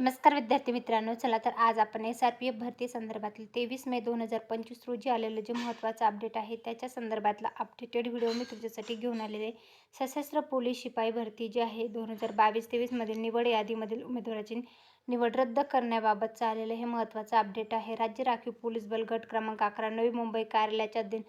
नमस्कार विद्यार्थी मित्रांनो चला तर आज आपण एस आर पी एफ भरती संदर्भातील तेवीस मे दोन हजार पंचवीस रोजी आलेलं जे महत्त्वाचं अपडेट आहे त्याच्या संदर्भातला अपडेटेड व्हिडिओ मी तुमच्यासाठी घेऊन आलेले सशस्त्र पोलीस शिपाई भरती जी आहे दोन हजार बावीस तेवीसमधील निवड यादीमधील उमेदवाराची निवड रद्द करण्याबाबतचं आलेलं हे महत्त्वाचं अपडेट आहे. राज्य राखीव पोलीस बल गट क्रमांक अकरा नवी मुंबई कार्यालयाच्या दिन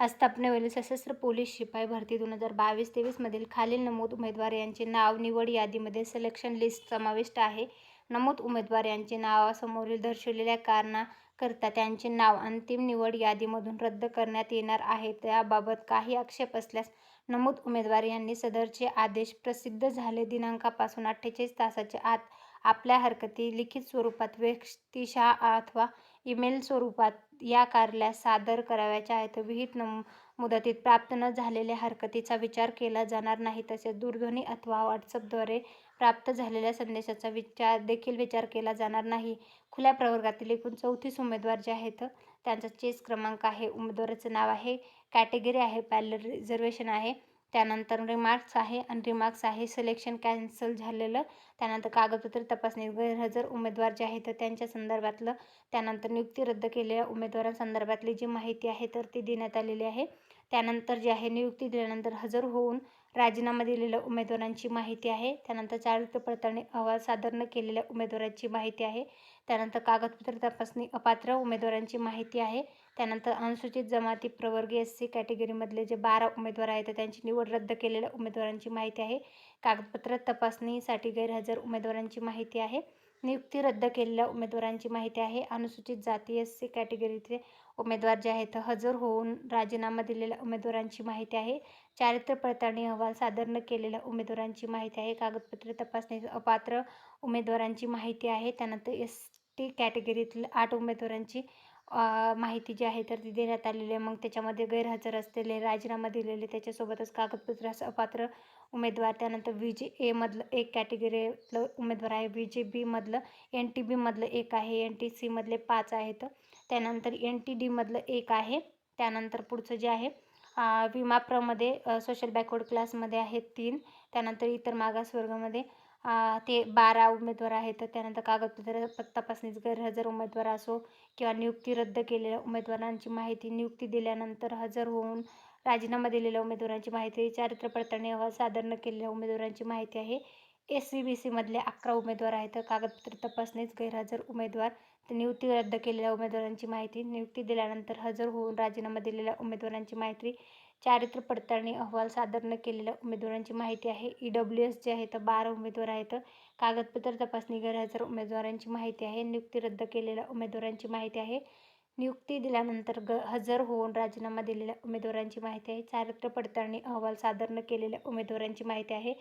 आस्थापनेवरील सशस्त्र पोलीस शिपाई भरती दोन हजार बावीस तेवीसमधील खालील नमूद उमेदवार यांचे नाव निवड यादीमध्ये सिलेक्शन लिस्ट समाविष्ट आहे. नमूद उमेदवार यांचे नावासमोरील दर्शवलेल्या कारणाकरता त्यांचे नाव अंतिम निवड यादीमधून रद्द करण्यात येणार आहे. त्याबाबत काही आक्षेप असल्यास नमूद उमेदवार यांनी सदरचे आदेश प्रसिद्ध झाले दिनांकापासून अठ्ठेचाळीस तासाच्या आत आपल्या हरकती लिखित स्वरूपात व्यक्तिशः अथवा ईमेल स्वरूपात या कार्यालयास सादर करावयाच्या आहेत. विहित नम मुदतीत प्राप्त न झालेल्या हरकतीचा विचार केला जाणार नाही तसेच दूरध्वनी अथवा व्हॉट्सअपद्वारे प्राप्त झालेल्या संदेशाचा विचार देखील विचार केला जाणार नाही. खुल्या प्रवर्गातील एकूण चौतीस उमेदवार जे आहेत त्यांचा चेस क्रमांक आहे. उमेदवाराचं नाव आहे कॅटेगरी आहे पॅलर रिझर्वेशन आहे. त्यानंतर रिमार्क्स आहे आणि रिमार्क्स आहे सिलेक्शन कॅन्सल झालेलं. त्यानंतर कागदपत्र तपासणी गैरहजर उमेदवार जे आहेत त्यांच्या संदर्भातलं त्यानंतर नियुक्ती रद्द केलेल्या उमेदवारांसंदर्भातली जी माहिती आहे तर ती देण्यात आलेली आहे. त्यानंतर जे आहे नियुक्ती दिल्यानंतर हजर होऊन राजीनामा दिलेल्या उमेदवारांची माहिती आहे. त्यानंतर चारित्र्य पडताळणी अहवाल सादर न केलेल्या उमेदवारांची माहिती आहे. त्यानंतर कागदपत्र तपासणी अपात्र उमेदवारांची माहिती आहे. त्यानंतर अनुसूचित जमाती प्रवर्गीय एस सी कॅटेगरीमधले जे बारा उमेदवार आहेत त्यांची निवड रद्द केलेल्या उमेदवारांची माहिती आहे. कागदपत्र तपासणीसाठी गैरहजर उमेदवारांची माहिती आहे. नियुक्ती रद्द केलेल्या उमेदवारांची माहिती आहे. अनुसूचित जाती एस सी कॅटेगरीतले उमेदवार जे आहेत हजर होऊन राजीनामा दिलेल्या उमेदवारांची माहिती आहे. चारित्र्य पडताळणी अहवाल सादर न केलेल्या उमेदवारांची माहिती आहे. कागदपत्रे तपासणी अपात्र उमेदवारांची माहिती आहे. त्यानंतर एस टी कॅटेगरीतील आठ उमेदवारांची माहिती जी आहे तर ती देण्यात आलेली आहे. मग त्याच्यामध्ये गैरहजर असलेले राजीनामा दिलेले त्याच्यासोबतच कागदपत्र अपात्र उमेदवार त्यानंतर व्ही जे एमधलं एक कॅटेगरीतलं उमेदवार आहे. व्ही जे बीमधलं एन टी बीमधलं एक आहे. एन टी सीमधले पाच आहेत. त्यानंतर एन टी डीमधलं एक आहे. त्यानंतर पुढचं जे आहे विमा प्रमध्ये सोशल बॅकवर्ड क्लासमध्ये आहेत तीन. त्यानंतर इतर मागासवर्गामध्ये ते बारा उमेदवार आहेत त्यानंतर कागदपत्र तपासणीस गैरहजर उमेदवार असो किंवा नियुक्ती रद्द केलेल्या उमेदवारांची माहिती नियुक्ती दिल्यानंतर हजर होऊन राजीनामा दिलेल्या उमेदवारांची माहिती चारित्र्य पडताळणी अहवाल सादर न केलेल्या उमेदवारांची माहिती आहे. एस सी बी सीमधले अकरा उमेदवार आहेत कागदपत्र तपासणीस गैरहजर उमेदवार नियुक्ती रद्द केलेल्या उमेदवारांची माहिती नियुक्ती दिल्यानंतर हजर होऊन राजीनामा दिलेल्या उमेदवारांची माहिती चारित्र्य पडताळणी अहवाल सादर न केलेल्या उमेदवारांची माहिती आहे. ई डब्ल्यू एस जे आहेत बारा उमेदवार आहेत. कागदपत्र तपासणी गैरहजर उमेदवारांची माहिती आहे. नियुक्ती रद्द केलेल्या उमेदवारांची माहिती आहे. नियुक्ती दिल्यानंतर ग हजर होऊन राजीनामा दिलेल्या उमेदवारांची माहिती आहे. चारित्र्य पडताळणी अहवाल सादर न केलेल्या उमेदवारांची माहिती आहे.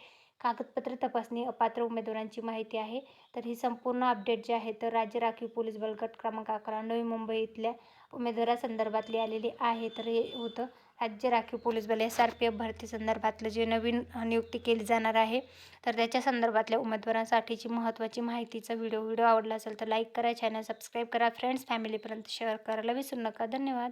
कागदपत्र तपासणी अपात्र उमेदवारांची माहिती आहे. तर ही संपूर्ण अपडेट जे आहे तर राज्य राखीव पोलीस बलगट क्रमांक अकरा नवी मुंबई इथल्या उमेदवारासंदर्भातली आलेली आहे. तर हे होतं. राज्य राखीव पोलीस बल एस आर पी एफ भरती संदर्भातलं जे नवीन नियुक्ती केली जाणार आहे तर त्याच्या संदर्भातल्या उमेदवारांसाठीची महत्त्वाची माहितीचा व्हिडिओ व्हिडिओ आवडला असेल तर लाईक करा चॅनल सबस्क्राईब करा फ्रेंड्स फॅमिलीपर्यंत शेअर करायला विसरू नका. धन्यवाद.